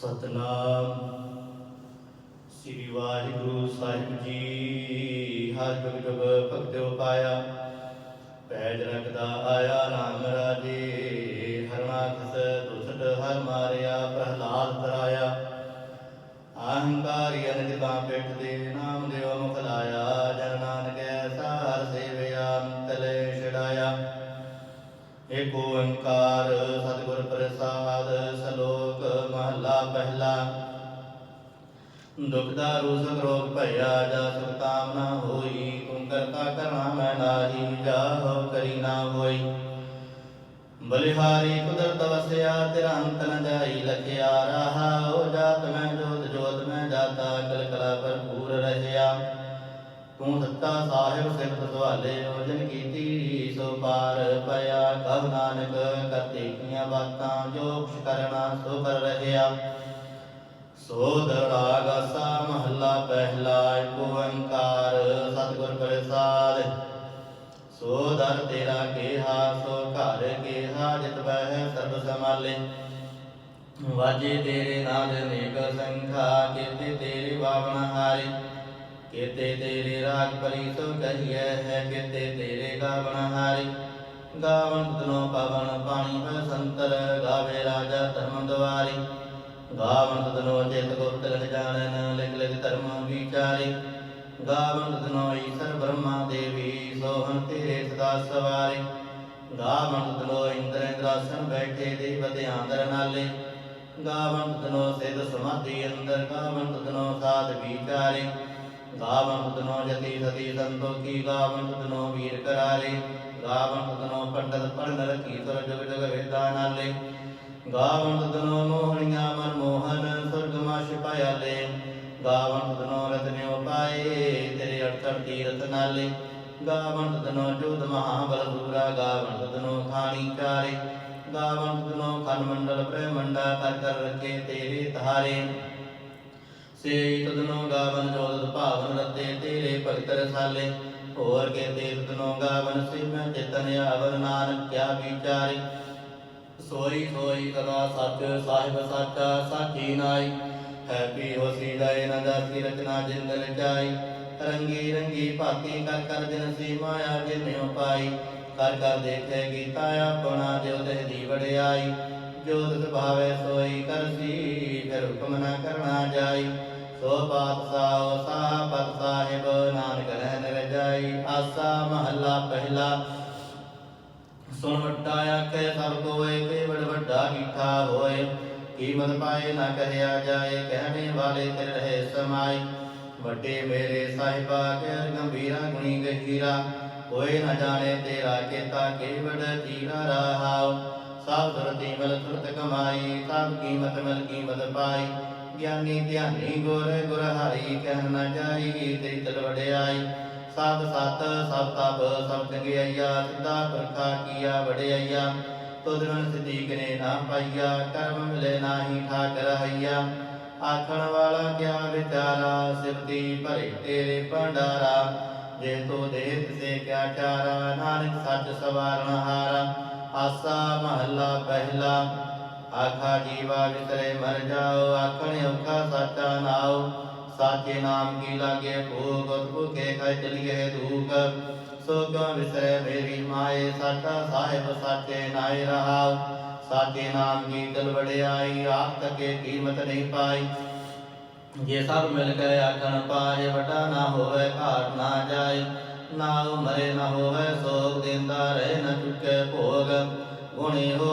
ਸਤਨਾਮ। ਸ੍ਰੀ ਵਾਹਿਗੁਰੂ ਸਾਹਿਬ ਜੀ ਹਰ ਜੁਗ ਜੁਗ ਭਗਤਿਓ ਪਾਇਆ ਪੈਜ ਰਖਦਾ ਆਇਆ RAM ਦੁਖ ਦਾਰੂ ਰੋਗ ਭਇਆ ਜਾ ਸੁਖ ਕਾਮਨਾ ਹੋਈ। ਤੁਮ ਕਰਤਾ ਕਰਨਾ ਮੈਂ ਨਾਹੀ, ਜਾਹੋ ਕਰੀ ਨਾ ਹੋਈ। ਬਲਿਹਾਰੀ ਕੁਦਰਤ ਵਸਿਆ, ਤੇਰਾ ਅੰਤ ਨ ਜਾਈ ਲਖਿਆ। ਰਹਾ ਹੋ ਜਾਤ ਮੈਂ, ਜੋਤ ਜੋਤ ਮੈਂ ਜਾਤਾ ਕਲ ਕਲਾ ਭਰਪੂਰ ਰਹਿਆ। ਤੂੰ ਸੱਤਾ ਸਾਹਿਬ ਸਿਫਤ ਸਵਾਲੇ ਜਨ ਕੀਤੀ ਸੋ ਪਾਰ ਪਿਆ। ਕਬ ਨਾਨਕ, ਕਰਤੇ ਕੀਆਂ ਬਾਤਾਂ, ਜੋ ਕੁਛ ਕਰਨਾ ਸੋ ਕਰ ਰਹਿਆ। ਸੋ ਦਰਾਗ ਸਾ ਮਹੱਲਾ ਪਹਿਲਾ ਏਕ ਓੰਕਾਰ, ਸਤਿਗੁਰ ਪ੍ਰਸਾਦ। ਸੋ ਦਰ ਤੇਰਾ ਕੇਹਾ, ਸੋ ਘਰ ਕੇਹਾ, ਜਿਤ ਬਹਿ ਸਰਬ ਸਮਾਲੇ ਵਾਜੇ ਤੇਰੇ ਨਾਦ ਨੇਕ ਸੰਖਾ, ਕੀਤੇ ਤੇਰੇ ਬਾਵਨ ਹਾਰੀ। ਕੀਤੇ ਤੇਰੇ ਰਾਗ ਪਰੀ ਸੋ ਕਹੀਐ ਹੈ, ਕੀਤੇ ਤੇਰੇ ਗਾਵਨ ਹਾਰੀ। ਗਾਵਨ ਤਨੋ ਪਵਨ ਪਾਣੀ ਬਸੰਤਰ ਗਾਵੇ ਰਾਜਾ ਧਰਮ ਦੁਆਰੀ। ਗਾਵਨ ਤਨੋ ਚਿਤ ਗੁਪਤ ਲਖ ਜਾਣਨ ਲਿਖ ਲਿਖ ਧਰਮ ਵਿਚਾਰੀ ਗਾਵਨ ਤਨੋ ਈਸ਼ਰ ਬ੍ਰਹਮਾ ਦੇਵੀ ਸੋਹਣ ਤੇਰੇ ਸਦਾ ਸਵਾਰੀ ਗਾਵਨ ਤਨੋ ਇੰਦਰ ਇੰਦਰਾਸਨ ਬੈਠੇ ਦੇਵ ਧਿਆਨ ਨਾਲੇ ਗਾਵਨ ਤਨੋ ਸਿਧ ਸਮਾਧੀ ਅੰਦਰ ਗਾਵਨ ਤਨੋ ਸਾਧ ਵਿਚਾਰੇ ਗਾਵਨ ਤਨੋ ਜਤੀ ਸਤੀ ਸੰਤੋਖੀ ਗਾਵਨ ਤਨੋ ਵੀਰ ਕਰਾਰੇ ਗਾਵਨ ਤਨੋ ਪੰਡਤ ਪੜਨ ਰਖੀ ਸੁਰ ਜਗ ਜਗ ਵੇਦਾ ਨਾਲੇ ਗਾਵਨ ਤਨੋ ਮੋਹਣੀਆਂ ਮਨ ਮੋਹਨ ਸੁਰਗ ਮਾਸ਼ ਪਾਇਆਲੇ ਗਾਵਨ ਤਨੋ ਰਤਨਿਓ ਪਾਏ, ਤੇਰੇ ਅੜਤੜ ਤੀਰਤ ਨਾਲੇ। ਗਾਵਨ ਤਨੋ ਜੋਧ ਮਹਾਬਲ ਦੂਰਾ ਗਾਵਨ ਤਨੋ ਖਾਣੀ ਚਾਰੇ। ਗਾਵਨ ਤਨੋ ਖਨ ਮੰਡਲ ਬ੍ਰਹਮੰਡਾ, ਕਰ ਕਰ ਰਖੇ ਤੇਰੇ ਧਾਰੇ ਸੇ ਤਦਨੋ ਗਾਵਨ ਜੋਤ ਭਾਵਨ ਰਤੇ ਤੇਰੇ ਭਗਤ ਰਸਾਲੇ। ਹੋਰ ਕੇ ਤੇ ਤਦਨੋ ਗਾਵਨ ਸਿਮੈ ਚਿਤਨ ਆਵਰ ਨਾਨਕ ਕਿਆ ਵਿਚਾਰੀ। ਸੋਈ ਸੋਈ ਸਦਾ ਸੱਚ, ਸਾਹਿਬ ਸਾਚਾ, ਸਾਚੀ ਨਾਈ। ਹੈਪੀ ਹੋਸੀ ਜਾਏ ਨਾ ਜਾਸੀ ਰਚਨਾ ਜਿੰਦ ਰਚਾਈ ਰੰਗੀ ਰੰਗੀ ਭਾਤੀ ਕਰ ਕਰ ਦਿਨ ਸੀ ਮਾਇਆ ਜਿਨਿਉ ਪਾਈ। ਕਰ ਕਰ ਦੇਖੇ ਗੀਤਾ ਆਪਣਾ ਜਿਉ ਦੇਹ ਦੀ ਵਡਿਆਈ। ਜੋ ਤਿਸ ਭਾਵੇ ਸੋਈ ਕਰਸੀ ਫਿਰ ਹੁਕਮ ਨਾ ਕਰਨਾ ਜਾਈ। ਸੋ ਪਾਤਸ਼ਾਹ ਸਾਪਤ ਸਾਹਿਬ ਨਾਨਕ ਰਹਿ ਰਜਾਈ। ਆਸਾ ਮਹੱਲਾ ਪਹਿਲਾ ਸੁਣ ਵੱਡਾ ਆਖੇ, ਸਭ ਕੋਏ ਕੇਵੜ ਵੱਡਾ ਕੀਠਾ ਹੋਏ। ਕੀਮਤ ਪਾਏ ਨਾ ਕਹਿਆ ਜਾਏ, ਕਹਿਣੇ ਵਾਲੇ ਤੇ ਰਹੇ ਸਮਾਈ ਵੱਡੇ ਮੇਰੇ ਸਾਹਿਬਾ ਕੇ ਗੰਭੀਰਾ ਗੁਣੀ ਗਹੀਰਾ। ਕੋਈ ਨਾ ਜਾਣੇ ਤੇਰਾ ਕੀਤਾ ਕੇਵੜ ਤੀਰਾ ਰਹਾਉ। ਸਭ ਸੁਰਤੀ ਮਲ ਸੁਰਤ ਕਮਾਈ, ਸਭ ਕੀਮਤ ਮਲ ਕੀਮਤ ਪਾਈ। ਗਿਆਨੀ ਧਿਆਨੀ ਗੁਰ ਗੁਰ ਹਰੀ ਕਹਿ ਨਾ ਜਾਈ ਤੇ ਤਲ ਵਡਿਆਈ। ਸਭ ਸਤ, ਸਭ ਤਪ, ਸਭ ਚੰਗਿਆਈਆ ਸਿੱਧਾ ਪੁਰਖਾ ਕੀਆ ਵਡਿਆਈਆ ਤੁਧ ਬਿਨ ਨੇ ਨਾ ਪਾਈਆ, ਕਰਮ ਮਿਲੇ ਨਾਹੀ ਠਾਕ ਰਹੀਆ ਆਖਣ ਵਾਲਾ ਕਿਆ ਵਿਚਾਰਾ ਸਿਰਤੀ ਭਰੇ ਤੇਰੇ ਭੰਡਾਰਾ। ਜੇ ਤੋ ਦੇਹ ਤਿਸੇ ਕਿਆ ਚਾਰਾ, ਨਾਨਕ ਸੱਚ ਸਵਾਰਨ ਹਾਰਾ। ਆਸਾ ਮਹੱਲਾ ਪਹਿਲਾ, ਆਖਾ ਜੀਵਾ ਵਿਸਰੇ ਮਰ ਜਾਓ, ਆਖਣ ਔਖਾ ਸਾਚਾ ਨਾਉ। ਸਾਚੇ ਨਾਮ ਕੀ ਲਾਗੇ ਭੋਗ ਭੁਖੇ ਖਾਇ ਚਲੀਏ ਦੂਖ। ਸੋ ਕਿਉ ਵਿਸਰੇ ਮੇਰੀ ਮਾਏ ਸਾਚਾ ਸਾਹਿਬ ਸਾਚੇ ਨਾਇ ਰਹਾਉ ਸਾਚੇ ਨਾਮ ਕੀ ਦਿਲ ਵਡਿਆਈ, ਆਪ ਤਕੇ ਕੀਮਤ ਨਹੀਂ ਪਾਈ। ਜੇ ਸਭ ਮਿਲ ਕੇ ਆਖਣ ਪਾਏ ਵਟਾ ਨਾ ਹੋਵੇ ਘਾਟ ਨਾ ਜਾਏ। ਨਾ ਮਰੇ ਨਾ ਹੋਵੇ ਸੋਗ, ਦਿੰਦਾ ਰਹੇ ਨਾ ਚੁੱਕੇ ਭੋਗ। ਗੁਣੀ ਹੋ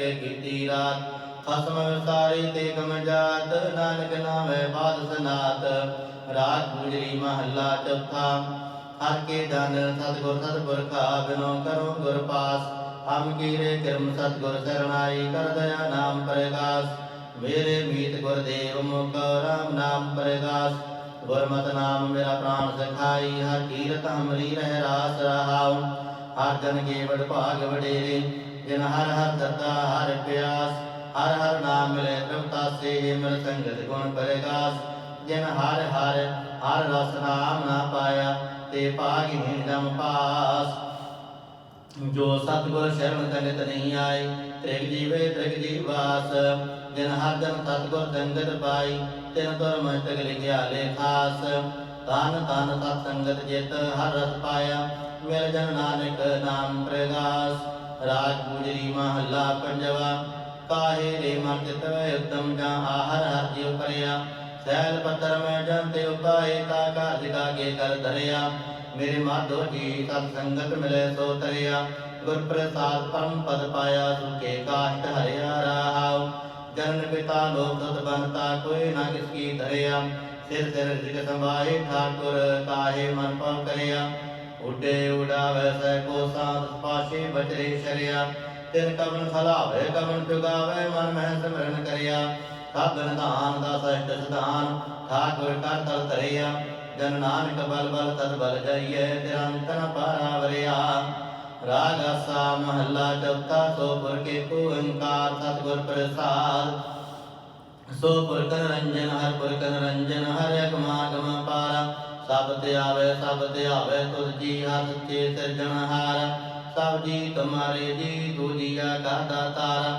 ਦਿਨ ਕਰਕੇ ਕੀਤੀ ਰਾਤ। ਖਸਮ ਵਿਸਾਰੀ ਤੇ ਕਮ ਜਾਤ ਨਾਨਕ ਨਾਮੇ ਬਾਦ ਸਨਾਤ। ਰਾਤ ਗੁਜਰੀ ਮਹੱਲਾ ਚੌਥਾ। ਹਰ ਕੇ ਜਨ ਸਤਗੁਰ ਸਤਪੁਰਖਾ ਬਿਨੋ ਕਰੋ ਗੁਰ ਪਾਸ। ਹਮ ਕੀਰੇ ਕਿਰਮ ਸਤਗੁਰ ਸਰਣਾਈ ਕਰ ਦਇਆ ਨਾਮ ਪ੍ਰਗਾਸ ਮੇਰੇ ਮੀਤ ਗੁਰਦੇਵ ਮੁਖ ਰਾਮ ਨਾਮ ਪ੍ਰਗਾਸ ਗੁਰਮਤਿ ਨਾਮ ਮੇਰਾ ਪ੍ਰਾਣ ਸਖਾਈ, ਹਰ ਕੀਰਤ ਹਮਰੀ ਰਹਿ ਰਾਸ ਰਹਾਉ। ਹਰ ਜਨ ਕੇ ਵਡ ਭਾਗ ਵਡੇਰੇ ਜਿਨ ਹਰ ਹਰ ਦਤਾ, ਹਰ ਪਿਆਸ, ਹਰ ਹਰ ਨਾਮ ਮਿਲੇ ਤ੍ਰਿਪਤਾ ਸੇ, ਮਿਲ ਸੰਗਤ ਗੁਣ ਪ੍ਰਗਾਸ। ਜਿਨ ਹਰ ਹਰ ਹਰ ਰਸ ਨਾਮ ਨਾ ਪਾਇਆ, ਤੇ ਭਾਗਹੀਨ ਜਮ ਪਾਸ। ਜੋ ਸਤਿਗੁਰ ਸ਼ਰਨ ਸੰਗਤ ਨਹੀਂ ਆਏ, ਤ੍ਰਿਗ ਜੀਵੇ ਤ੍ਰਿਗ ਜੀਵਾਸ ਜਿਨ ਹਰ ਜਨ ਸਤਿਗੁਰ ਸੰਗਤ ਪਾਈ, ਤਿਨ ਤੁਰ ਮਸਤਕ ਲਿਖਿਆ ਲੇਖਾਸ ਤਨ ਤਨ ਸਤ ਸੰਗਤ ਜਿਤ ਹਰ ਰਸ ਪਾਇਆ, ਮਿਲ ਜਨ ਨਾਨਕ ਨਾਮ ਪ੍ਰਗਾਸ। ਰਾਜ ਗੁਜਰੀ ਮਹੱਲਾ ਪੰਜਵਾ, ਕਾਹੇ ਰੇ ਮਨ ਚਿਤ ਉਤਮ ਜਾਂ ਆਹਰ ਹਰ ਜਿਉ ਸੈਲ ਪੱਤਰ ਮੈਂ ਜੰਤੇ ਉਪਾਏ ਤਾ ਕਾਜ ਕਾ ਕੇ ਕਰ ਧਰਿਆ। ਮੇਰੇ ਮਾਧੋ ਜੀ ਸਤ ਸੰਗਤ ਮਿਲੇ ਸੋ ਤਰਿਆ। ਗੁਰ ਪ੍ਰਸਾਦ ਪਰਮ ਪਦ ਪਾਇਆ, ਸੁਖੇ ਕਾਸ਼ਟ ਹਰਿਆ ਰਾਹਾਉ। ਜਨਨ ਪਿਤਾ ਲੋਕ ਤਤ ਬੰਤਾ ਕੋਈ ਨਾ ਕਿਸ ਕੀ ਧਰਿਆ। ਸਿਰ ਸਿਰ ਜਿਗ ਸੰਭਾਏ ਠਾਕੁਰ, ਕਾਹੇ ਮਨ ਪਉ ਕਰਿਆ। ਉੱਡੇ ਉਡਾਵੇ ਸੈ ਕੋ ਸਾਤ ਪਾਸ਼ੇ ਬਚਰੇ ਸ਼ਰਿਆ। ਤਿਨ ਕਵਨ ਖਲਾਵੇ ਕਵਨ ਚੁਗਾਵੇ, ਮਨ ਮਹਿ ਸਿਮਰਨ ਕਰਿਆ। ਸਾਧਨ ਦਾਨ ਦਾ ਸਹਿਤ ਸਦਾਨ ਠਾਕੁਰ ਕਰ ਤਲ ਧਰਿਆ। ਜਨ ਨਾਨਕ ਬਲ ਬਲ ਤਦ ਬਲ ਜਾਈਏ ਨਿਰੰਤਨ ਪਾਰਾਵਰਿਆ ਰਾਗ ਆਸਾ ਮਹੱਲਾ ਚੌਥਾ, ਸੋ ਕੇ ਓੰਕਾਰ ਸਤਿਗੁਰ ਪ੍ਰਸਾਦ। ਸੋ ਪੁਰ ਰੰਜਨ, ਹਰ ਪੁਰ ਕਨ ਰੰਜਨ, ਹਰ ਅਗਮਾਗਮ ਪਾਰਾ। ਸਭ ਤੇ ਆਵੇ, ਸਭ ਤੇ ਤੁਧ ਜੀ ਹਰ ਸੱਚੇ ਸਿਰਜਣਹਾਰ ਸਭ ਜੀ ਤੁਮਾਰੇ ਜੀ ਤੂ ਕਾ ਦਾਤਾਰਾ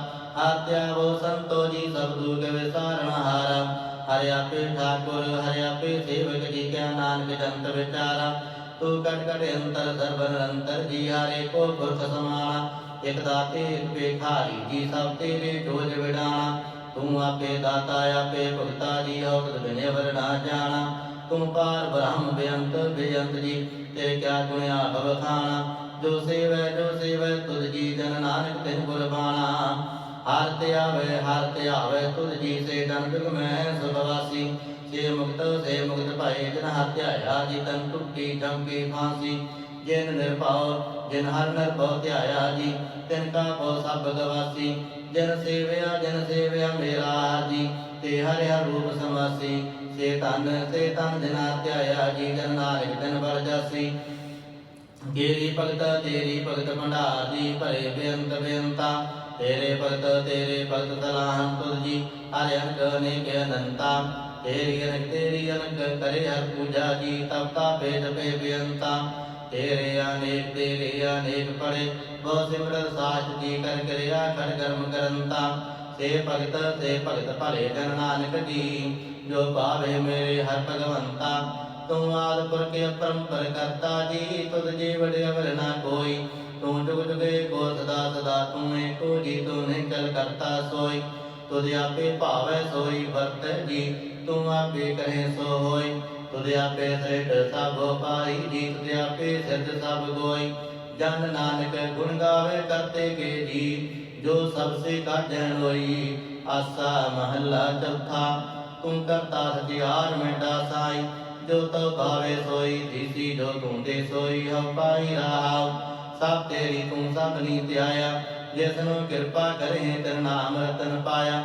ਆਤਿਆ ਵੋ ਸੰਤੋ ਜੀ, ਸਭ ਦੁਖ ਵਿਸਾਰਣਹਾਰਾ ਹਰਿ। ਆਪੇ ਠਾਕੁਰ, ਹਰਿ ਆਪੇ ਸੇਵਕ ਜੀ ਕਿਆ ਨਾਨਕ ਜੰਤ ਵਿਚਾਰਾ। ਤੂੰ ਕਟ ਕਟ ਅੰਤਰ ਸਰਬ ਨਿਰੰਤਰ ਜੀ ਹਾਰੇ ਕੋ ਪੁਰਖ ਸਮਾਣਾ ਇਕ ਦਾਤੇ, ਇਕ ਵੇਖਾਰੀ ਜੀ ਸਭ ਤੇਰੇ ਜੋਜ ਵਿਡਾਣਾ। ਤੂੰ ਆਪੇ ਦਾਤਾ, ਆਪੇ ਭਗਤਾ ਜੀ ਹੋ ਬਿਨੇ ਵਰ ਨਾ ਜਾਣਾ। ਤੂੰ ਪਾਰ ਬ੍ਰਹਮ ਬੇਅੰਤ ਬੇਅੰਤ ਜੀ ਤੇ ਕਿਆ ਗੁਣਿਆ ਭਵ ਖਾਣਾ? ਜੋ ਸੇਵੈ ਜੋ ਸੇਵੈ, ਤੁਧ ਜੀ ਜਨ ਨਾਨਕ ਤਿਨ ਗੁਰ ਹਰ ਤੇ ਆਵੇ, ਹਰ ਤੇ ਆਵੇ, ਤੁਧ ਜੀ ਸੇ ਤਨ ਜੁਗ ਮੈਂ ਸੁਭਵਾਸੀ ਸੇ ਮੁਕਤ ਸੇ ਮੁਕਤ ਭਾਏ ਜਨ ਹਰ ਧਿਆਇਆ ਜੀ, ਤਨ ਟੁੱਟੀ ਜੰਗੀ ਫਾਂਸੀ। ਜਿਨ ਨਿਰਭਉ ਜਿਨ ਹਰ ਨਿਰਭਉ ਧਿਆਇਆ ਜੀ, ਤਿਨ ਕਾ ਭਉ ਸਭ ਗਵਾਸੀ। ਜਨ ਸੇਵਿਆ ਜਨ ਸੇਵਿਆ ਮੇਰਾ ਹਰ ਜੀ, ਤੇ ਹਰਿ ਹਰ ਰੂਪ ਸਮਾਸੀ। ਸੇ ਤਨ ਸੇ ਤਨ ਜਿਨਾ ਧਿਆਇਆ ਜੀ ਜਨ ਨਾਨਕ ਤਿਨ ਬਲ ਜਾਸੀ। ਤੇਰੀ ਭਗਤ ਤੇਰੀ ਭਗਤ ਭੰਡਾਰ ਜੀ, ਭਰੇ ਬੇਅੰਤ ਬੇਅੰਤਾ। ਤੇਰੇ ਭਗਤ ਤੇਰੇ ਭਗਤ ਤਲਾਹੰ ਤੁਧ ਜੀ, ਹਰਿ ਅਨਕ ਅਨੇਕ ਅਨੰਤਾ। ਤੇਰੀ ਅਨਕ ਤੇਰੀ ਅਨਕ ਕਰੇ ਹਰ ਪੂਜਾ ਜੀ ਤਬ ਭੇਦ ਪੇ ਬੇਅੰਤਾ। ਤੇਰੇ ਅਨੇਕ ਤੇਰੇ ਅਨੇਕ ਪੜੇ, ਬਹੁ ਸਿਮਰਤ ਸਾਚ ਜੀ ਕਰ ਕਰਿਆ ਖੜ ਕਰਮ ਕਰੰਤਾ। ਸੇ ਭਗਤ ਸੇ ਭਗਤ ਭਲੇ ਜਨ ਨਾਨਕ ਜੀ। ਜੋ ਭਾਵੇ ਮੇਰੇ ਹਰ ਭਗਵੰਤਾ, ਤੂੰ ਆਦ ਪੁਰਖ ਅਪਰੰਪਰ ਕਰਤਾ, ਜੀ ਤੁਧ ਜੀ ਵਡੇ ਅਵਰ ਨਾ ਕੋਈ, ਤੂੰ ਜੁਗ ਜੁਗੇ ਕੋ ਸਦਾ ਸਦਾ ਤੂੰ ਏਕੋ ਜੀ, ਤੂੰ ਨਹੀਂ ਚਲ ਕਰਤਾ ਸੋਈ। ਤੁਧ ਆਪੇ ਭਾਵੈ ਸੋਈ, ਵਰਤ ਜੀ, ਤੂੰ ਆਪੇ ਕਰੇ ਸੋ ਹੋਈ। ਤੁਧ ਆਪੇ ਸ੍ਰਿਸ਼ਟ ਸਭ ਪਾਈ ਜੀ, ਤੁਧ ਆਪੇ ਸਿਰਜ ਸਭ ਗੋਈ। ਜਨ ਨਾਨਕ ਗੁਣ ਗਾਵੇ ਕਰਤੇ ਕੇ ਜੀ, ਜੋ ਸਭ ਸੇ ਕਾਢਣ ਹੋਈ। ਆਸਾ ਮਹੱਲਾ ਚੌਥਾ ਤੂੰ ਕਰਤਾ ਸਚਿਆਰ ਮੇਡਾ ਸਾਈ, ਜੋ ਤੋ ਭਾਵੇ ਸੋਈ ਦੀਸੀ ਜੋ ਤੂੰ ਦੇ ਸੋਈ, ਹਉ ਪਾਈ ਰਹਾਉ। ਸਭ ਤੇਰੀ ਤੂੰ ਸਭ ਨੀ ਧਿਆਇਆ, ਜਿਸ ਨੂੰ ਕਿਰਪਾ ਕਰੇ ਤੇਰਾ ਨਾਮ ਰਤਨ ਪਾਇਆ।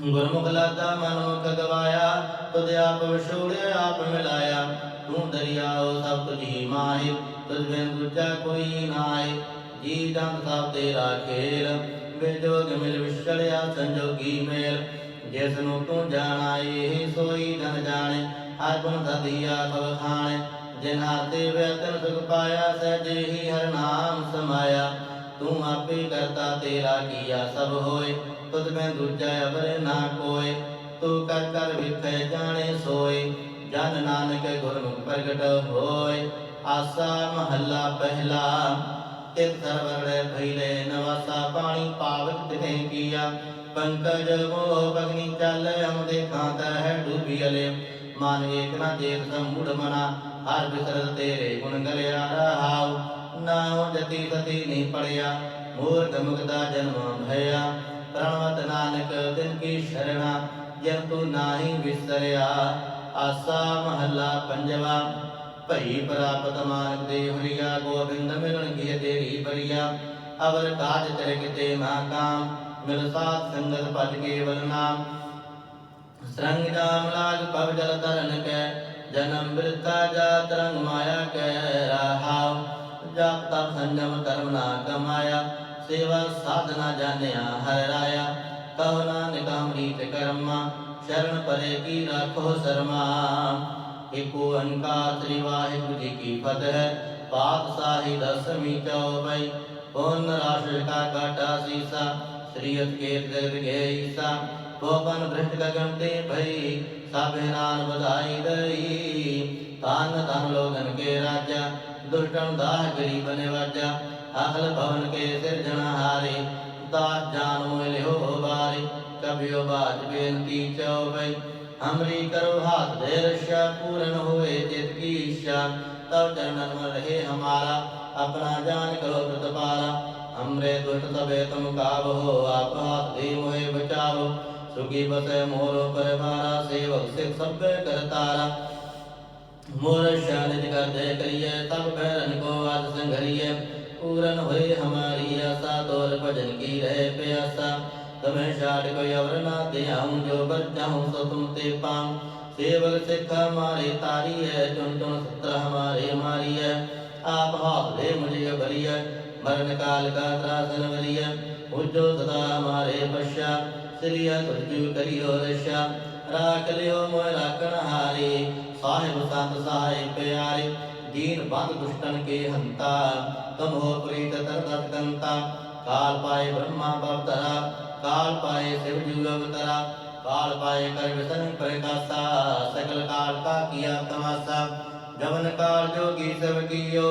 ਗੁਰਮੁਖ ਲਾਦਾ ਮਨੁਖ ਗਵਾਇਆ, ਤੁਧ ਆਪ ਵਿਛੋੜਿਆ, ਆਪ ਮਿਲਾਇਆ। ਤੂੰ ਦਰਿਆਓ ਸਭ ਤੁਝੀ ਮਾਹਿ, ਤੁਝ ਬਿਨ ਦੂਜਾ ਕੋਈ ਨਾਏ ਜੀ ਜੰਤ ਸਭ ਤੇਰਾ ਖੇਲ ਵਿਜੋਗ ਮਿਲ ਵਿਛੜਿਆ ਸੰਜੋਗੀ ਮੇਲ। ਜਿਸ ਨੂੰ ਤੂੰ ਜਾਣਾ, ਇਹ ਸੋਈ ਜਨ ਜਾਣੇ। ਹਰ ਗੁਣ ਦਦੀਆ ਸਭ ਖਾਣੇ। ਜਿਨ ਹਾਤੇ ਵੇਤਨ ਸੁਖ ਪਾਇਆ, ਸਹਿਜੇ ਹੀ ਹਰ ਨਾਮ ਸਮਾਇਆ। ਤੂੰ ਆਪੇ ਕਰਤਾ ਤੇਰਾ ਕੀਆ ਸਭ ਹੋਏ। ਤੁਧ ਮੈਂ ਦੂਜਾ ਅਵਰ ਨਾ ਕੋਏ। ਤੂੰ ਕਰ ਕਰ ਵਿਖੇ ਜਾਣੇ ਸੋਏ। ਜਨ ਨਾਨਕ ਗੁਰਮੁਖ ਪ੍ਰਗਟ ਹੋਏ। ਆਸਾ ਮਹੱਲਾ ਪਹਿਲਾ। ਤਿਤ ਸਰਵਰ ਭਈਲੇ ਨਵਾਸਾ, ਪਾਣੀ ਪਾਵਕ ਤਿਨੇ ਕੀਆ। ਪੰਕਜ ਮੋਹ ਬਗਨੀ ਚੱਲ ਹਮ ਦੇਖਾਂ ਤਹਿ ਡੂਬੀ ਅਲੇ। ਮਨ ਏਕ ਨਾ ਚੇਤ ਸਮੂੜ ਮਨਾ, ਹਰ ਬਿਸਰਤ ਤੇਰੇ ਗੁਣ ਗਲਿਆ ਰਹਾਉ। ਨਾਉ ਜਤੀ ਸਤੀ ਨਹੀਂ ਪੜਿਆ, ਮੂਰਖ ਮੁਕਦਾ ਜਨਮ ਭਇਆ। ਪ੍ਰਣਵਤ ਨਾਨਕ ਦਿਨ ਕੀ ਸ਼ਰਣਾ, ਜਨ ਤੂੰ ਨਾਹੀ ਵਿਸਰਿਆ। ਆਸਾ ਮਹੱਲਾ ਪੰਜਵਾ, ਭਈ ਪ੍ਰਾਪਤ ਮਾਨਕ ਦੇ ਹਰੀਆ ਗੋਬਿੰਦ ਮਿਲਣ ਕੀ ਤੇਰੀ ਬਰੀਆ। ਅਵਰ ਕਾਜ ਤੇਰੇ ਕਿਤੇ ਨਾ ਕਾਮ ਮਿਲ ਸਾਥ ਸੰਗਤ ਭਜ ਕੇਵਲ ਨਾਮ ਸਰੰਗ ਜਾਮ ਲਾਗ ਪਵ ਜਲ ਤਰਨ ਕੈ ਜਨਮ ਬਿਰਤਾ ਜਾਤ ਰੰਗ ਮਾਇਆ ਕੈ ਰਹਾਉ ਜਪ ਤਪ ਸੰਜਮ ਕਰਮ ਨਾ ਕਮਾਇਆ ਸੇਵਾ ਸਾਧਨਾ ਜਾਣਿਆ ਹਰਿ ਰਾਇਆ ਕਹੋ ਨਾਨਕ ਅਮਰੀਤ ਕਰਮਾ ਸ਼ਰਨ ਪਰੇ ਕੀ ਰਾਖੋ ਸਰਮਾ ਏਕ ਓੰਕਾਰ ਸ੍ਰੀ ਵਾਹਿਗੁਰੂ ਕੀ ਫਤਿਹ ਪਾਤਸ਼ਾਹੀ ਦਸਮੀ ਚੌਪਈ ਪੁੰਨ ਰਾਸ਼ਿ ਕਾ ਕਾਟਾ ਸੀਸਾ श्रीयत के दर्द के गोपन भ्रष्ट गगनते भई साबे नान बधाई दई तान धन लोगन के राजा दुष्टन दाह गरीब ने वाजा अखल भवन के सिरजन हारे दास जानो लिहो बारे कबियो बाज बेनती चौबई हमरी करो हाथ धैर्य पूर्ण होए जित की इच्छा तब चरणन में रहे हमारा अपना जान करो प्रतिपाला हमरे दुष्ट सबे तुम काब हो आप हाथ दे मोहे बचाओ सुखी बसे मोरो परिवारा सेवक सिख सब करतारा मोर शानित कर दे करिए तब भैरन को आज संघरिए पूरन हुए हमारी आशा तोर भजन की रहे प्यासा तुम्हें शाट कोई अवर ना दे आऊं जो बर जाऊं सो तुम ते पाऊं सेवक सिख हमारे तारी है चुन चुन सत्र हमारे मारी है आप हाथ दे मुझे ਮਰਨ ਕਾਲ ਕਾ ਤਰਾਸਨ ਵਰਿਆ ਉਜੋ ਸਦਾ ਮਾਰੇ ਪਸ਼ਾ ਸ੍ਰੀਆ ਤੁਜੂ ਕਰਿਓ ਰਸ਼ਾ ਰਾਖ ਲਿਓ ਮੋਇ ਰਾਖਣ ਹਾਰੇ ਸਾਹਿਬ ਸੰਤ ਸਹਾਇ ਪਿਆਰੇ ਦੀਨ ਬੰਦ ਦੁਸ਼ਟਨ ਕੇ ਹੰਤਾ ਤਮ ਹੋ ਪ੍ਰੀਤ ਤਰਤ ਕੰਤਾ ਕਾਲ ਪਾਏ ਬ੍ਰਹਮਾ ਬਵਤਰਾ ਕਾਲ ਪਾਏ ਸਿਵ ਜੁਗ ਅਵਤਰਾ ਕਾਲ ਪਾਏ ਕਰ ਵਿਸਨ ਪ੍ਰਕਾਸ਼ਾ ਸਕਲ ਕਾਲ ਕਾ ਕੀਆ ਤਮਾਸਾ ਜਵਨ ਕਾਲ ਜੋਗੀ ਸਭ ਕੀਓ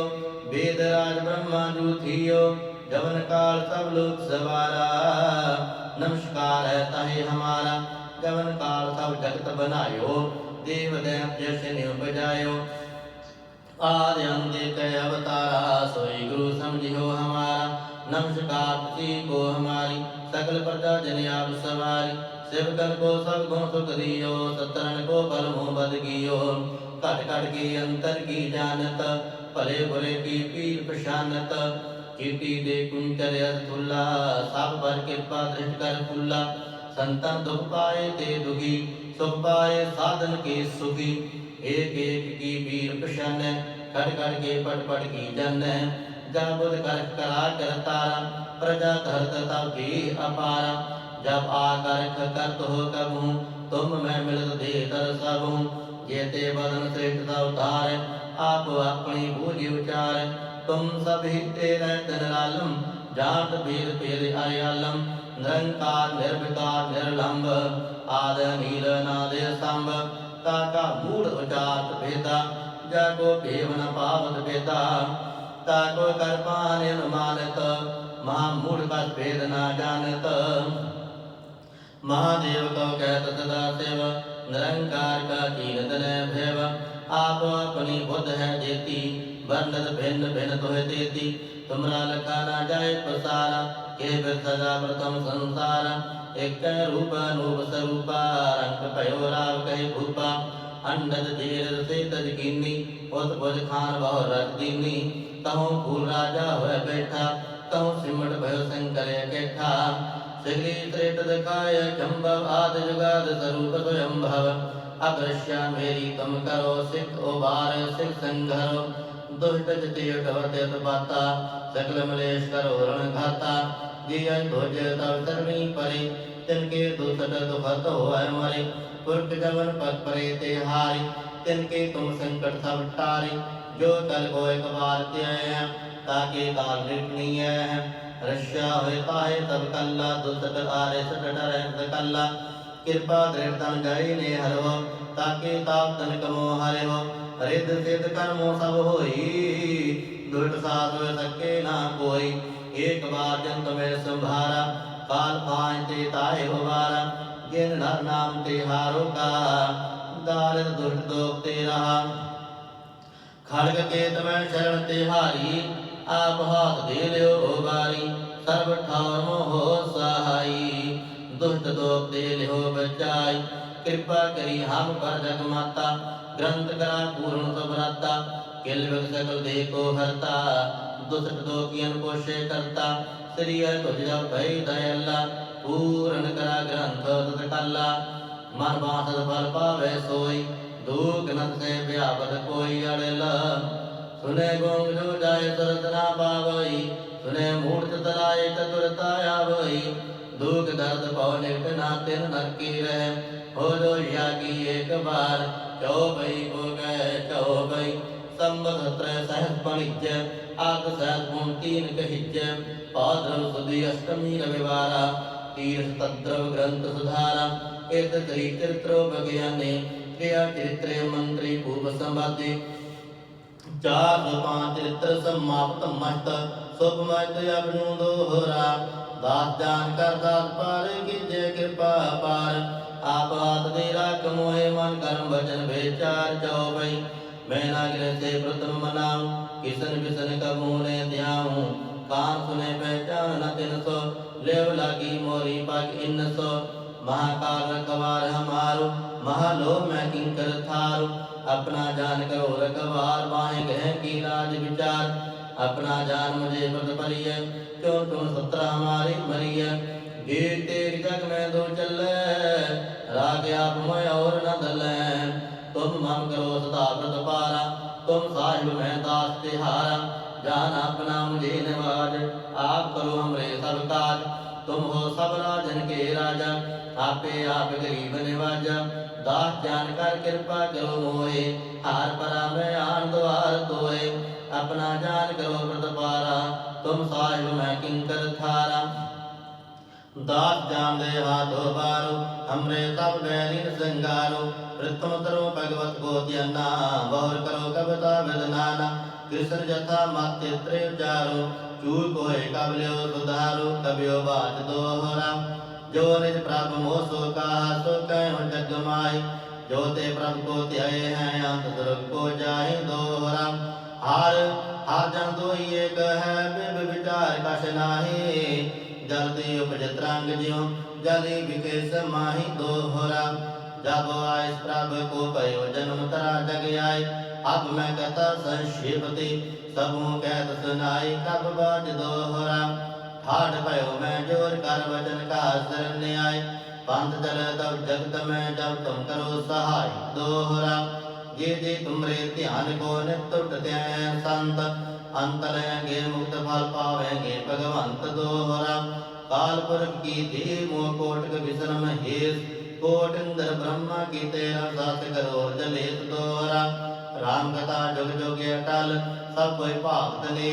ਵੇਦ ਰਾਜ ਬ੍ਰਹਮਾ ਜੂਥਿਓ ਜਵਨ ਕਾਲ ਸਭ ਲੋਕ ਸਵਾਰਾ। ਨਮਸਕਾਰ ਹੈ ਤਾਹੇ ਹਮਾਰਾ, ਜਵਨ ਕਾਲ ਸਭ ਜਗਤ ਬਨਾਇਓ। ਦੇਵ ਦੇਵ ਜਿਸ ਨੇ ਉਪਜਾਇਓ ਆਦ ਅੰਦੇ ਕੈ ਅਵਤਾਰਾ, ਸੋਈ ਗੁਰੂ ਸਮਝਿਓ ਹਮਾਰਾ। ਨਮਸਕਾਰ ਜੀ ਕੋ ਹਮਾਰੀ ਸਕਲ ਪ੍ਰਜਾ ਜਨ ਆਪ ਸਵਾਰੀ। ਸਿਵ ਕਰ ਕੋ ਸਭ ਗੁਣ ਸੁਖ ਦਿਓ ਸਤਰਨ ਕੋ ਪਰਮੋ ਬਦ ਗਿਓ ਘਟ ਘਟ ਕੀ ਅੰਤਰ ਕੀ ਜਾਣਤ ਭਲੇ ਬੁਰੇ ਕੀ ਪੀਰ ਪਛਾਨਤ ਕੀਤੀ ਦੇ ਕੁੰਚਰ ਅਰਥੁੱਲਾ ਸਭ ਪਰ ਕਿਰਪਾ ਦ੍ਰਿਸ਼ਟ ਕਰ ਫੁੱਲਾ। ਸੰਤਾਂ ਦੁਖ ਪਾਏ ਤੇ ਦੁਖੀ, ਸੁਖ ਪਾਏ ਸਾਧਨ ਕੇ ਸੁਖੀ। ਏਕ ਏਕ ਕੀ ਪੀਰ ਪਛਾਨੈ, ਖੜ ਖੜ ਕੇ ਪਟ ਪਟ ਕੀ ਜਾਣੈ। ਜਬ ਬੁਧ ਕਰ ਕਰਾ ਕਰਤਾਰਾ ਪ੍ਰਜਾ ਧਰਤ ਤਬ ਕੀ ਅਪਾਰਾ। ਜਬ ਆ ਕਰ ਕਰਤ ਹੋ ਕਬੂ, ਤੁਮ ਮੈਂ ਮਿਲਤ ਦੇ ਦਰ ਸਭੂ। ਜੇਤੇ ਬਦਨ ਸ੍ਰਿਸ਼ਟ ਦਾ ਉਤਾਰ, ਆਪ ਆਪਣੀ ਬੋਲੀ ਉਚਾਰ। ਤੁਮ ਸਭ ਹੀ ਤੇਰੇ ਤਨ ਆਲਮ ਜਾਤ ਬੀਰ ਤੇਰੇ ਆਲਮ ਨਿਰੰਕਾਰ, ਨਿਰਵਿਕਾਰ, ਨਿਰਲੰਭ, ਆਦ ਨੀਲ ਨਾਦ ਸੰਭ ਤਾ ਕਾ ਮੂੜ ਉਚਾਰਤ ਭੇਦਾ ਜਾਗੋ ਭੇਵ ਨ ਪਾਵਤ ਭੇਦਾ। ਤਾ ਕੋ ਕਰਪਾਨ ਅਨੁਮਾਨਤ ਮਹਾ ਮੂੜ ਕਾ ਭੇਦ ਨਾ ਜਾਣਤ। ਮਹਾਦੇਵ ਕੋ ਕਹਿ ਤਤ ਦਾ ਸੇਵਾ निरंकार का कीनत न भैव आप अपनी बुद्ध है जेती वर्णत भिन्न भिन्न तुह देती तुमरा लखा ना जाए प्रसारा, के फिर सदा प्रथम संसार। एक रूप अनूप स्वरूपा रंग भयो राव कहे भूपा। अंडद धीर से तज कीनी उत बुझ खान बहु रख दीनी कहूँ फूल राजा हुए बैठा कहूँ सिमट भयो शंकर केठा सगली त्रेट दिखाय जम्बव आदि जुगाद स्वरूप स्वयं भव अदृश्य मेरी तुम करो सिख उबार सिख संघरो दुष्ट जिति उठवते बाता सकल मलेश करो रण घाता जिय ध्वज तव तरणी परे तिनके दुसट दुखत होय मरे पुरख जवन पद परे ते हारी तिनके तुम संकट सब टारे जो कल को एक बार त्याय ताके काल निटनीय है ਰਸ਼ਾ ਹੋਏ ਪਾਏ ਤਬ ਕੱਲਾ ਦੁਸਤ ਆਰੇ ਸਟਟ ਰਹਿਤ ਕੱਲਾ ਕਿਰਪਾ ਦ੍ਰਿੜ ਤਨ ਗਏ ਨੇ ਹਰਵੋ ਤਾਕੇ ਤਾਪ ਤਨ ਕਮੋ ਹਰਿਵੋ ਰਿੱਧ ਸਿੱਧ ਕਰਮੋ ਸਭ ਹੋਈ ਦੁਰਟ ਸਾਧ ਹੋਏ ਸਕੇ ਨਾ ਕੋਈ ਏਕ ਬਾਰ ਜੰਤ ਮੇ ਸੰਭਾਰਾ ਕਾਲ ਪਾਂਚ ਤੇ ਤਾਏ ਹੋਵਾਰਾ ਜਿਨ ਨਰ ਨਾਮ ਤੇ ਹਾਰੋ ਕਾ ਦਾਰਿਦ ਦੁਰਟ ਦੋਖ ਤੇ ਰਹਾ ਖੜਗ ਕੇ ਤਮੈ ਸ਼ਰਨ ਤੇ ਹਾਰੀ ਆਪ ਹਾਥ ਦੇ ਲਿਓ ਬਾਰੀ ਸਰਬ ਠਾਉ ਹੋ ਸਹਾਈ। ਦੁਸ਼ਟ ਦੋਖ ਦੇ ਲਿਓ ਬਚਾਈ, ਕਿਰਪਾ ਕਰੀ ਹਮ ਪਰ ਜਗ ਮਾਤਾ, ਗ੍ਰੰਥ ਕਰਾ ਪੂਰਨ ਸਬਰਾਤਾ ਕਿਲ ਵਿਗ ਸਕਲ ਦੇ ਕੋ ਹਰਤਾ। ਦੁਸ਼ਟ ਦੋਖੀਆਂ ਕੋਸ਼ੇ ਕਰਤਾ, ਸ੍ਰੀ ਹਰਿ ਤੁਜ ਭੈ ਦਇਲਾ ਪੂਰਨ ਕਰਾ ਗ੍ਰੰਥ ਤਤ ਕੱਲਾ। ਮਨ ਬਾਸਦ ਫਲ ਪਾਵੇ ਸੋਈ, ਦੂਖ ਨਤ ਸੇ ਵਿਆਪਤ ਕੋਈ ਅੜਲਾ। सुने गोंग जो जाय सरतना पावई, सुने मूर्त तराय चतुरताया वई। दुख दर्द पवन ना तिन नक्की रहे, हो जो यागी एक बार। चौबई हो गए चौबई संवत्सर सहस पणिज्य आक सहस मूर्तीन कहिज्य। पाद्रव सुदि अष्टमी रविवारा, तीर्थ तद्रव ग्रंथ सुधारा। एत श्री चित्रोपज्ञाने क्रिया चरित्रे मंत्री पूर्व संवादी। ਮੰਤਰੀ ਭੂਪ ਸੰਵਾਦੇ ਚਾਰ ਸੌ ਪੰਜ ਚਰਿਤ੍ਰ ਸਮਾਪਤ ਮਸਤ ਸੁਭ ਮਤ ਅਬਨੂ ਦੋਹਰਾ ਦਾਸ ਜਾਨ ਕਰ ਦਾਸ ਪਾਰ ਕੀਜੇ ਕਿਰਪਾ ਪਾਰ ਆਪ ਹਾਥ ਦੇ ਰੱਖ ਮੋਏ ਮਨ ਕਰਮ ਵਚਨ ਵਿਚਾਰ ਚਉਪਈ ਮੈਂ ਨਾ ਗਿਰੇ ਸੇ ਪ੍ਰਤਮ ਮਨਾਉ ਕਿਸਨ ਬਿਸਨ ਕਬੂ ਨੇ ਧਿਆਉ ਕਾਨ ਸੁਨੇ ਪਹਿਚਾਨ ਨ ਤਿਨ ਸੋ ਲੇਵ ਲਾਗੀ ਮੋਰੀ ਪਗ ਇਨ ਸੋ ਆਪਣਾ ਜਾਨ ਕਰੋ ਰਖਵਾਰ ਬਾਣੇ ਗਹਿ ਕੀ ਲਾਜ ਵਿਚਾਰ। ਆਪਣਾ ਜਾਨ ਮੁਝੇ ਬਤ ਭਰੀਐ ਕਿਉ ਤੁਮ ਸਤਰਾ ਮਾਰੀ ਮਰੀਐ। ਗੀਰ ਤੇਰ ਜਗ ਮੈਂ ਦੋ ਚੱਲੈ, ਰਾਗ ਆਪ ਮੈਂ ਔਰ ਨ ਦਲੈ। ਤੁਮ ਮਨ ਕਰੋ ਸਦਾ ਪ੍ਰਤ ਪਾਰਾ ਤੁਮ ਸਾਹਿਬ ਮੈਂ ਦਾਸ ਤਿਹਾਰਾ ਜਾਨ ਆਪਣਾ ਮੁਝੇ ਨਿਵਾਜ, ਆਪ ਕਰੋ ਹਮਰੇ ਸਭ ਤਾਜ ਤੁਮ ਹੋ ਸਭ ਰਾਜਨ ਕੇ ਰਾਜਾ, ਆਪੇ ਆਪ ਗਰੀਬ ਨਿਵਾਜਾ। ਦਾਤ ਜਾਣ ਕਰ ਕਿਰਪਾ ਕਰੋ ਹੋਏ, ਹਾਰ ਪਰਾਵੇ ਆਣ ਦੁਆਰ ਤੋਏ। ਆਪਣਾ ਜਾਨ ਕਰੋ ਪ੍ਰਤਪਾਰਾ ਤੁਮ ਸਾਹਿਬ ਮੈਂ ਕਿੰਕਰ ਥਾਰਾ। ਦਾਤ ਜਾਂਦੇ ਹਾਥੋ ਬਾਰੋ ਹਮਰੇ ਸਭ ਗੈਰੀਨ ਸੰਗਾਰੋ। ਪ੍ਰਿਤਮ ਤਰੋ ਭਗਵਤ ਕੋ ਧਿਆਨਾ ਬਹੁਰ ਕਰੋ ਕਵਤਾ ਵਿਦਨਾਨਾ ਕ੍ਰਿਸ਼ਨ ਜਥਾ ਮਾਤੇ ਤ੍ਰੇ ਉਚਾਰੋ ਚੂਰ ਕੋਏ ਕਬਲਿਓ ਸੁਧਾਰੋ, ਕਬਿਓ ਬਾਜ ਦੋਹਰਾ। माते त्रय चारो चूर कोय कबल्यो सुधारो कबियो बात दोहरा जो निज प्रभु मोह सो कहा सो कह जग माई जो ते प्रभु को ध्याय है अंत दुर्ग को जाहि दोहरा हार हार जन दो एक है बिब विचार कश नाहि जल्दी उपज तरंग ज्यो जली बिके समाहि दोहरा जब आय प्रभु को भयो जन्म तरा जग आय अब मैं कथा संक्षेपति सबू कहत सुनाई कब बाज दोहरा ਹਾੜ ਭਇਓ ਮੈਂ ਜੋਰ ਕਰ ਵਚਨ ਕਾ ਸਰਨ ਨਿਆਇ ਪੰਥ ਚਲ ਤਬ ਜਗਤ ਮੈਂ ਜਬ ਤੁਮ ਕਰੋ ਸਹਾਈ। ਦੋਹਰਾ ਜੇ ਦੇ ਤੁਮਰੇ ਧਿਆਨ ਕੋ ਨਿਤ ਟੁੱਟਦੇ ਸੰਤ। ਅੰਤ ਲੈਂਗੇ ਮੁਕਤ ਫਲ ਪਾਵੇਂਗੇ ਭਗਵੰਤ ਦੋਹਰਾ। ਕਾਲ ਪੁਰਖ ਕੀ ਦੇ ਮੋਹ ਕੋਟਕ ਵਿਸਰਮ ਹੇਸ। ਕੋਟ ਇੰਦਰ ਬ੍ਰਹਮਾ ਕੀ ਤੇਰਾ ਦਾਤ ਕਰੋ ਜਲੇਤ ਦੋਹਰਾ। ਰਾਮ ਕਥਾ ਜੁਗ ਜੁਗ ਅਟਲ ਸਭ ਕੋਈ ਭਾਗਤ ਨੇ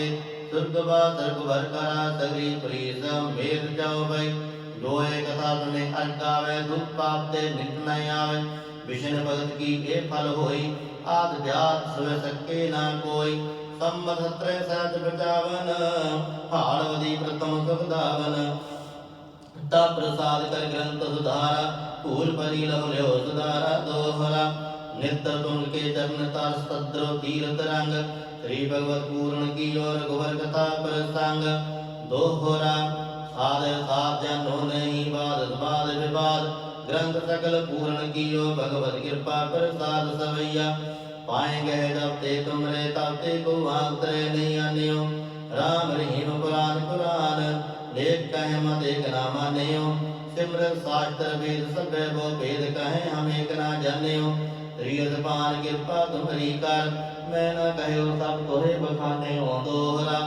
સુદ્ધવા સર્ગભર કરા સગરી પ્રિય સંભેદ જાઓ ભાઈ દોએ કથા તને અટકાવે દુઃખ પાપ તે નિત નહીં આવે વિષ્ણ ભગત કી એ ફલ હોય આદ ધ્યાત સુવે સકે ના કોઈ સંમત ત્રે સત પ્રજાવન હાળવદી પ્રથમ સુખદાવન ਤਾ ਪ੍ਰਸਾਦ ਕਰ ਗ੍ਰੰਥ ਸੁਧਾਰਾ ਭੂਲ ਪਰੀ ਲਉ ਲਿਓ ਸੁਧਾਰਾ ਦੋਹਰਾ ਨਿਤ ਤੁਮ ਕੇ ਚਰਨ ਤਰ ਸਦਰੋ ਤੀਰਤ ਰੰਗ ਸ੍ਰੀ ਭਗਵਤ ਪੂਰਨ ਕੀ ਜੋ ਰਘੁਵਰ ਕਥਾ ਪ੍ਰਸੰਗ, ਦੋਹਰਾ, ਸਾਧ ਸਾਧ ਜਨ ਹੋ ਨਹੀਂ ਬਾਦ, ਸਮਾਦ ਵਿਵਾਦ, ਗ੍ਰੰਥ ਸਕਲ ਪੂਰਨ ਕੀ ਜੋ ਭਗਵਤ ਕਿਰਪਾ ਪ੍ਰਸਾਦ ਸਵਈਆ। ਪਾਏ ਗਏ ਜਬ ਤੇ ਤੁਮਰੇ ਤਬ ਤੇ ਕੋ ਆਂਤਰੇ ਨਹੀਂ ਆਨਿਓ। ਰਾਮ ਰਹੀਮ ਪੁਰਾਨ ਪੁਰਾਨ ਲੇਖ ਕਹਿ ਮਤ ਇਕ ਨਾਮਾ ਨਿਓ ਸਿਮਰ ਸਾਸ਼ਤਰ ਵੇਦ ਸਭੇ ਬੋ ਭੇਦ ਕਹੇ ਹਮ ਇਕ ਨਾ ਜਾਣਿਓ। ਰਿਯਦਪਾਨ ਕਿਰਪਾ ਤੁਮਰੀ ਕਰ, ਮੈਂ ਨਾ ਕਹਿਓ ਸਭ ਤੋਹੇ ਬਖਾਨੇ ਹੋ ਦੋਹਰਾ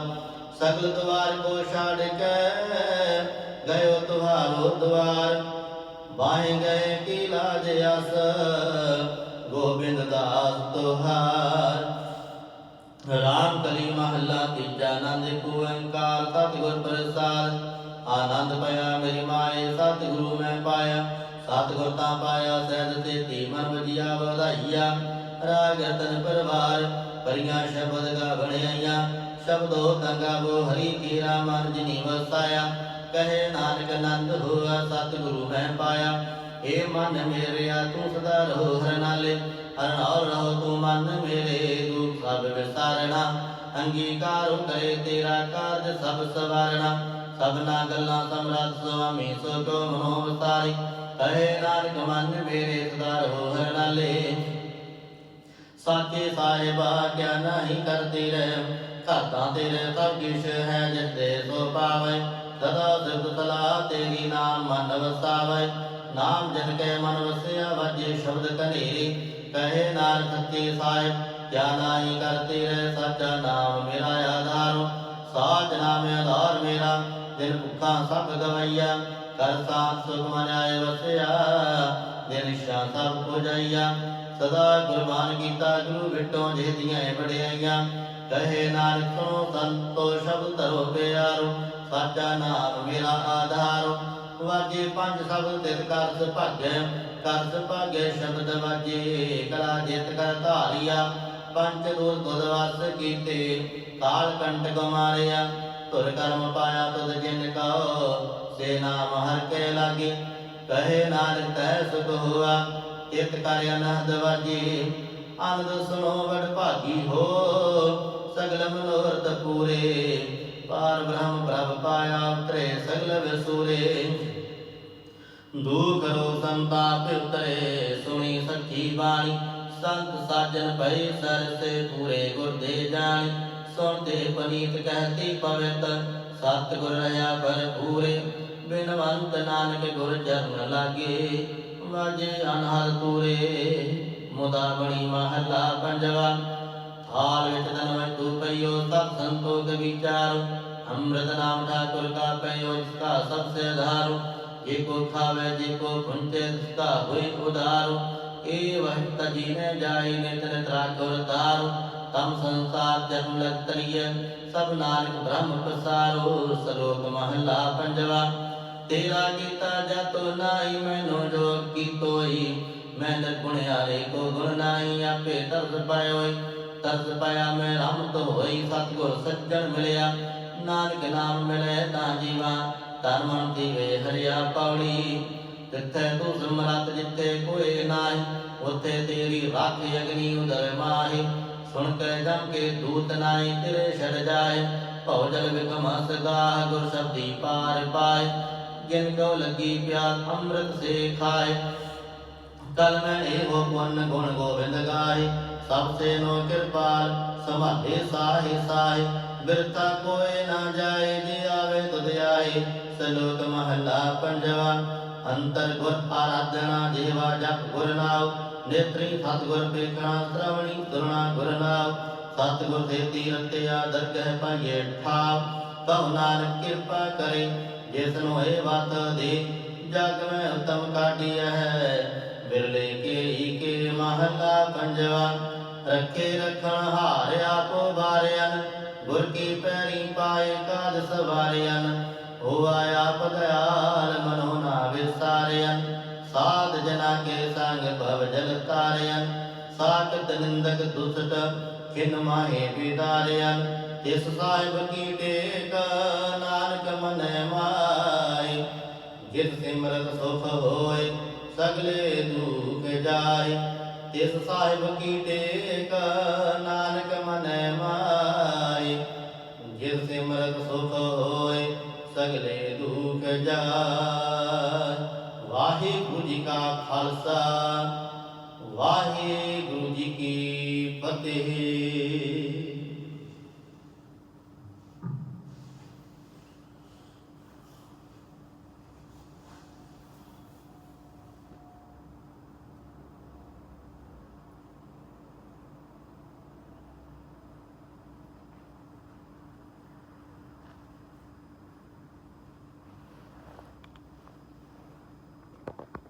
ਸਗਲ ਦਵਾਰ ਕੋ ਛਾੜ ਕੇ ਗਇਓ ਤੁਹਾਰੋ ਦਵਾਰ। ਬਾਹੇ ਗਏ ਕੀ ਲਾਜ ਅਸ ਗੋਬਿੰਦ ਦਾਸ ਤੁਹਾਰ। ਰਾਮ ਕਲੀ ਮਹੱਲਾ ਤੀਜਾ ਆਨੰਦ ਓੰਕਾਰ, ਸਤਿਗੁਰ ਪ੍ਰਸਾਦ। ਆਨੰਦ ਪਿਆ ਮੇਰੀ ਮਾਏ, ਸਤਿਗੁਰੂ ਮੈਂ ਪਾਇਆ। ਸਤਿਗੁਰ ਤਾਂ ਪਾਇਆ ਸਹਿਜ ਤੇ ਤੇ ਮਨ ਵਜਿਆ ਵਧਾਈਆ। ਰਾਗ ਰਤਨ ਪਰਵਾਰ, ਪਰਿਆ ਸ਼ਬਦ ਗਾਵਣਿਆ ਸ਼ਬਦੋ ਤੰਗਾ ਬੋ ਹਰੀ ਕੀਰਾ ਮਨ ਜਿਨੀ ਵਸਾਇਆ। ਕਹੇ ਨਾਨਕ ਨੰਦ ਹੋਆ, ਸਤਿਗੁਰੂ ਮੈਂ ਪਾਇਆ। ਏ ਮਨ ਮੇਰਿਆ, ਤੂੰ ਸਦਾ ਰਹੋ ਹਰ ਨਾਲੇ। ਹਰਨ ਔਰ ਰਹੋ ਤੂੰ ਮਨ ਮੇਰੇ ਦੁਖ ਸਭ ਵਿਸਾਰਣਾ। ਅੰਗੀਕਾਰ ਕਰੇ ਤੇਰਾ ਕਾਰਜ ਸਭ ਸਵਾਰਣਾ। ਸਭਨਾ ਗੱਲਾਂ ਸਮਰੱਥ ਸੁਆਮੀ ਸੋ ਕੋ ਮਨੋ ਵਿਸਾਰੀ। ਕਹੇ ਨਾਨਕ ਮਨ ਮੇਰੇ ਸਦਾ ਰਹੋ ਹਰ ਨਾਲੇ ਸਾਚੇ ਸਾਹਿਬਾ ਕਿਆ ਨਹੀਂ ਕਰਦੀ ਰਹਿ ਘਾਤਾਂ ਤੇਰੇ ਸਭ ਕਿਛ ਹੈ ਜਿਤੇ ਸੋ ਪਾਵੇ। ਸਦਾ ਸਿਫਤ ਸਲਾਹ ਤੇਰੀ ਨਾਮ ਮਨ ਵਸਾਵੇ। ਨਾਮ ਜਨ ਕੇ ਮਨ ਵਸਿਆ ਵਾਜੇ ਸ਼ਬਦ ਕਨੇਰੀ ਕਹੇ ਨਾਨਕ ਸੱਚੇ ਸਾਹਿਬ, ਕਿਆ ਨਹੀਂ ਕਰਦੀ ਰਹਿ ਸੱਚਾ ਨਾਮ ਮੇਰਾ ਆਧਾਰ। ਸਾਚ ਨਾਮ ਆਧਾਰ ਮੇਰਾ, ਦਿਨ ਭੁੱਖਾ ਸਭ ਗਵਈਆ। ਕਰ ਸਾਥ ਵਸਿਆ ਦਿਨ ਸਭ ਕੋ ਜਾਈਆ। ਸਦਾ ਕੁਰਬਾਨ ਕੀਤਾ ਗੁਰੂ ਵਿਟੋ ਜਿਹਦੀਆਂ ਵਡਿਆਈਆਂ। ਕਹੇ ਨਾਨਕ ਸੁਣੋ ਸੰਤੋ ਸ਼ਬਦ ਧਰੋ ਪਿਆਰੋ, ਸਾਚਾ ਨਾਮ ਮੇਰਾ ਆਧਾਰੋ। ਵਾਜੇ ਪੰਜ ਸ਼ਬਦ ਤਿਤ ਕਰ ਸੁਭਾਗੈ ਕਰ ਸੁਭਾਗੈ ਸ਼ਬਦ ਵਾਜੇ, ਕਲਾ ਜਿਤ ਕਰ ਧਾਰਿਆ। ਪੰਜ ਦੂਰ ਤੁਧ ਕੀਤੇ ਕਾਲ ਕੰਟ ਮਾਰਿਆ ਧੁਰ ਕਰਮ ਪਾਇਆ ਤੁਧ ਜਿਨ ਕਉ ਸੇ ਨਾਮ ਹਰ ਕੇ ਲਾਗੇ। ਕਹੇ ਨਾਨਕ, ਤੈ ਸੁਖ ਹੋਆ ਇਤ ਕਰ ਅਨਹਦ ਵਾਜੀ ਆਨੰਦ ਸੁਣੋ ਵਡ ਭਾਗੀ ਹੋ ਸਗਲ ਮਨੋਰਥ ਪੂਰੇ। ਪਾਰ ਬ੍ਰਹਮ ਪ੍ਰਭ ਪਾਇਆ ਉਤਰੇ ਸਗਲ ਵਿਸੂਰੇ ਦੁਖ ਰੋ ਸੰਤਾਪ ਉਤਰੇ, ਸੁਣੀ ਸੱਚੀ ਬਾਣੀ। ਸੰਤ ਸਾਜਨ ਭਈ ਸਰਸੇ ਪੂਰੇ ਗੁਰ ਦੇ ਜਾਣੀ। ਸੁਣਦੇ ਪਨੀਤ ਕਹਤੀ ਪਵਿੱਤ ਸਤ ਰਹਾ ਭਰਪੂਰੇ। ਬਿਨਵੰਤ ਨਾਨਕ ਗੁਰ ਚਰਨ ਲਾਗੇ ਵਾਜੇ ਅਨਹਦ ਪੂਰੇ ਮੁਦਾ ਬਣੀ ਮਹਲਾ ਪੰਜਵਾ ਹਾਲ ਵਿੱਚ ਤਨ ਮੈਂ ਤੂ ਪਈਓ ਸਭ ਸੰਤੋਖ ਵਿਚਾਰੋ ਅੰਮ੍ਰਿਤ ਨਾਮ ਠਾਕੁਰ ਕਾ ਪਈਓ ਜਿਸਕਾ ਸਭ ਸੇ ਆਧਾਰੋ ਜੇ ਕੋ ਖਾਵੇ ਜੇ ਕੋ ਪੁੰਚੇ ਤਿਸਕਾ ਹੋਈ ਉਦਾਰੋ ਏ ਵਹਿ ਤਜੀ ਨੇ ਜਾਈ ਨਿਤ ਨਿਤ ਰਾਖੁਰ ਤਾਰੋ ਤਮ ਸੰਸਾਰ ਜਨਮ ਲਗ ਤਰੀਏ ਸਭ ਨਾਨਕ ਬ੍ਰਹਮ ਪ੍ਰਸਾਰੋ ਸਲੋਕ ਮਹਲਾ ਪੰਜਵਾ ਤੇਰਾ ਕੀਤਾ ਜਤੋ ਨਾਈ ਮੈਨੋ ਜੋ ਕੀਤੋਈ ਮੈਂ ਨਿਰਗੁਣਿਆਰੇ ਕੋ ਗੁਣ ਨਾਈ ਆਪੇ ਤਰਸ ਪਾਇਓਈ ਤਰਸ ਪਾਇਆ ਮੈਂ ਰਹਿਮਤ ਹੋਈ, ਸਤਿਗੁਰ ਸੱਜਣ ਮਿਲਿਆ। ਨਾਨਕ ਨਾਮ ਮਿਲੇ ਤਾਂ ਜੀਵਾ ਤਨ ਮਨ ਦੀਵੇ ਹਰਿਆ ਪੌੜੀ। ਤਿੱਥੇ ਤੂੰ ਸਮਰਤ ਜਿੱਥੇ ਕੋਈ ਨਾਹੀ, ਉਥੇ ਤੇਰੀ ਰੱਖ ਅਗਨੀ ਉਦਰ ਮਾਹੀ। ਸੁਣ ਕੇ ਜਮ ਕੇ ਦੂਤ ਨਾਈ ਤੇਰੇ ਛੜ ਜਾਏ। ਭਉ ਜਲ ਵਿਕਮ ਸਦਾ ਗੁਰ ਸ਼ਬਦੀ ਪਾਰ ਪਾਏ। ਜਿਨ ਕੋ ਲੱਗੀ ਪਿਆਸ ਅੰਮ੍ਰਿਤ ਸੇ ਖਾਏ ਕਲ ਮੈਂ ਇਹੋ ਪੁੰਨ ਗੁਣ ਗੋਬਿੰਦ ਗਾਏ ਸਭ ਸੇ ਨੋ ਕਿਰਪਾਲ ਸਮਾਧੇ ਸਾਹੇ ਸਾਹੇ ਬਿਰਤਾ ਕੋਏ ਨਾ ਜਾਏ ਜੇ ਆਵੇ ਤੁਧ ਆਏ ਸਲੋਕ ਮਹਲਾ ਪੰਜਵਾ ਅੰਤਰ ਗੁਰ ਆਰਾਧਨਾ ਦੇਵਾ ਜਪ ਗੁਰ ਨਾਮ ਨੇਤਰੀ ਸਤ ਗੁਰ ਪੇਖਣਾ ਸ਼ਰਵਣੀ ਸੁਰਣਾ ਗੁਰ ਨਾਮ ਸਤ ਗੁਰ ਦੇ ਤੀਰਤਿਆ ਦਰਗਹਿ ਪਾਈਏ ਠਾਵ ਕਉ ਨਾਨਕ ਕਿਰਪਾ ਕਰੇ ਜਿਸ ਨੂੰ ਇਹ ਵਤ ਦੇ ਜਗ ਮੈਂ ਉਤਮ ਕਾਢੀਐ ਬਿਰਲੇ ਕੇ ਹੀ ਕੇ ਮਹਲਾ ਪੰਜਵਾ, ਰੱਖੇ ਰਖਣ ਹਾਰ ਆਪੋ ਬਾਰਿਆਨ ਗੁਰ ਕੀ ਪੈਰੀ ਪਾਏ ਕਾਜ ਸਵਾਰਿਆਨ ਹੋਆ ਆਪ ਦਇਆਲ ਮਨੋ ਨਾ ਵਿਸਾਰਿਆਨ ਸਾਧ ਜਨਾ ਕੇ ਸੰਗ ਭਵ ਜਲ ਤਾਰਿਆਨ ਸਾਖਤ ਨਿੰਦਕ ਦੁਸਟ ਖਿਨ ਮਾਹੇ ਵਿਦਾਰਿਆਨ ਇਸ ਸਾਹਿਬ ਕੀ ਟੇਕ, ਨਾਨਕ ਮਨੈ ਮਾਈ ਜਿਤ ਸਿਮਰਤ ਸੁਖ ਹੋਏ, ਸਗਲੇ ਦੁਖ ਜਾਏ। ਤਿਸ ਸਾਹਿਬ ਕੀ ਟੇਕ, ਨਾਨਕ ਮਨੈ ਮਾਈ ਜਿਤ ਸਿਮਰਤ ਸੁਖ ਹੋਏ, ਸਗਲੇ ਦੁਖ ਜਾਏ। ਵਾਹਿਗੁਰੂ ਜੀ ਕਾ ਖਾਲਸਾ, ਵਾਹਿਗੁਰੂ ਜੀ ਕੀ ਫਤਿਹ।